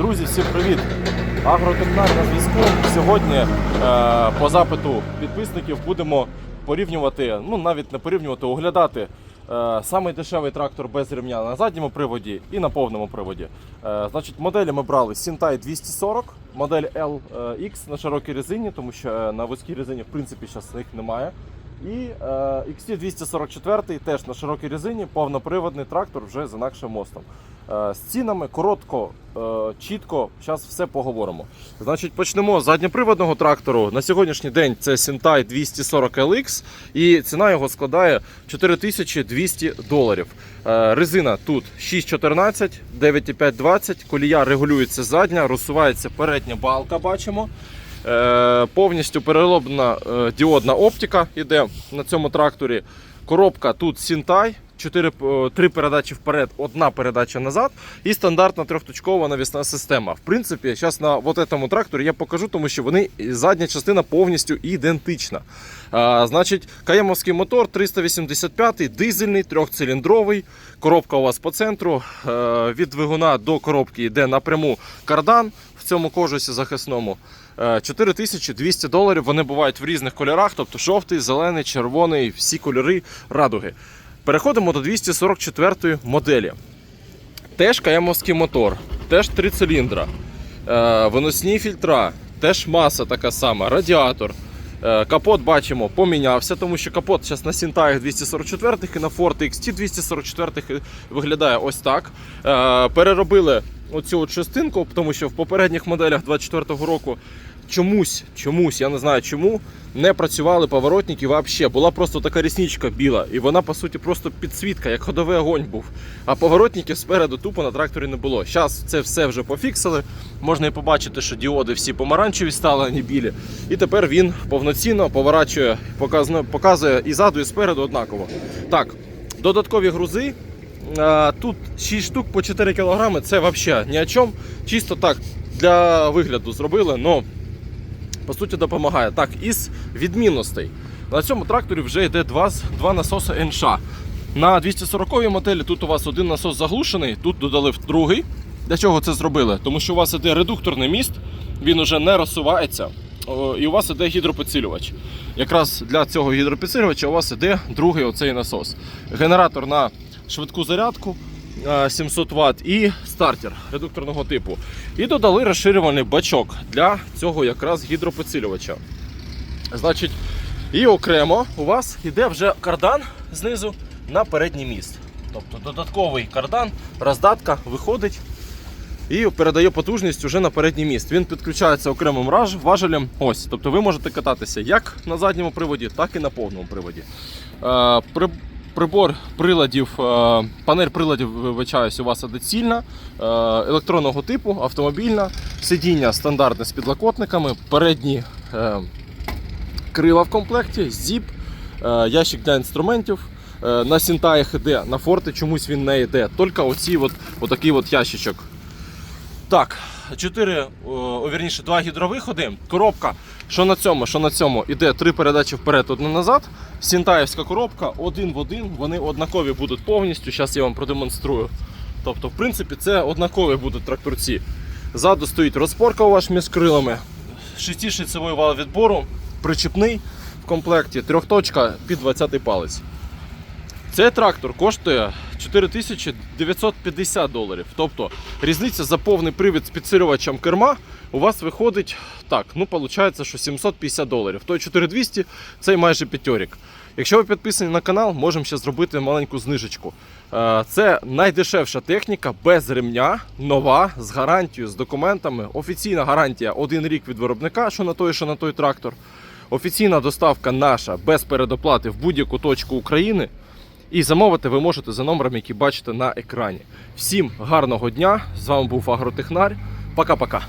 Друзі, всім привіт! Агротехнар на зв'язку. Сьогодні е, по запиту підписників будемо порівнювати, ну навіть не порівнювати, оглядати е, самий дешевий трактор без ремня на задньому приводі і на повному приводі. Е, значить, моделі ми брали Sintai 240, модель LX на широкій резині, тому що е, на вузькій резині в принципі зараз їх немає. І е, XT244 теж на широкій резині, повноприводний трактор вже з інакшим мостом. Е, з цінами коротко, е, чітко, зараз все поговоримо. Значить, почнемо з задньоприводного трактору. На сьогоднішній день це Sintai 240 LX і ціна його складає 4200 доларів. Резина тут 6,14, 9,520, колія регулюється задня, розсувається передня балка, бачимо. Е, повністю перероблена е, діодна оптика іде на цьому тракторі. Коробка тут Sintai, 4, 3 передачі вперед, одна передача назад і стандартна трьохточкова навісна система. В принципі, зараз на вот этому тракторі я покажу, тому що вони задня частина повністю ідентична. А, значить, каємовський мотор 385 дизельний, трьохциліндровий. Коробка у вас по центру. Е, від двигуна до коробки йде напряму кардан в цьому кожусі захисному. Е, 4200 доларів. Вони бувають в різних кольорах, тобто жовтий, зелений, червоний, всі кольори радуги. Переходимо до 244 моделі. Теж каємовський мотор, теж три циліндра, е, виносні фільтра, теж маса така сама, радіатор. Е, Капот бачимо помінявся, тому що капот зараз на Сінтаях 244 і на Ford XT 244 виглядає ось так. Е, Переробили оцю от частинку, тому що в попередніх моделях 24-го року чомусь, чомусь, я не знаю чому, не працювали поворотники взагалі. Була просто така рісничка біла, і вона по суті просто підсвітка, як ходовий огонь був. А поворотників спереду тупо на тракторі не було. Зараз це все вже пофіксили. Можна і побачити, що діоди всі помаранчеві стали, а не білі. І тепер він повноцінно поворачує, показує, і ззаду, і спереду однаково. Так, додаткові грузи. Тут 6 штук по 4 кг, це взагалі ні о чому. Чисто так для вигляду зробили, але по суті допомагає. Так, із відмінностей. На цьому тракторі вже йде два, два насоси НШ. На 240-й моделі тут у вас один насос заглушений, тут додали другий. Для чого це зробили? Тому що у вас іде редукторний міст, він уже не розсувається. І у вас іде гідропідсилювач. Якраз для цього гідропідсилювача у вас іде другий оцей насос. Генератор на швидку зарядку е, 700 Вт і стартер редукторного типу. І додали розширювальний бачок для цього якраз гідропідсилювача. Значить, і окремо у вас йде вже кардан знизу на передній міст. Тобто додатковий кардан, роздатка виходить і передає потужність уже на передній міст. Він підключається окремим важелем. Ось, тобто ви можете кататися як на задньому приводі, так і на повному приводі. Е, прибор приладів, е, панель приладів, вибачаюсь, у вас доцільна, е, електронного типу, автомобільна, сидіння стандартне з підлокотниками, передні е, крила в комплекті, зіп, ящик для інструментів. На сінтаях іде, на форти чомусь він не йде. Тільки оці от, отакий от ящичок. Так, 4, о, вірніше, два гідровиходи. Коробка, що на цьому, що на цьому, іде три передачі вперед, одна назад. Сінтаївська коробка один в один, вони однакові будуть повністю. Зараз я вам продемонструю. Тобто, в принципі, це однакові будуть тракторці. Ззаду стоїть розпорка у вас між крилами, шестишицевий вал відбору, причіпний в комплекті, трьохточка під 20 палець. Цей трактор коштує 4950 доларів. Тобто різниця за повний привід з підсилювачем керма у вас виходить так, ну виходить, що 750 доларів. Той 4200 цей майже п'ятьорік. Якщо ви підписані на канал, можемо ще зробити маленьку знижечку. Е, Це найдешевша техніка без ремня, нова, з гарантією, з документами. Офіційна гарантія один рік від виробника, що на той, що на той трактор. Офіційна доставка наша без передоплати в будь-яку точку України. І замовити ви можете за номером, який бачите на екрані. Всім гарного дня! З вами був Агротехнар. Пока-пока.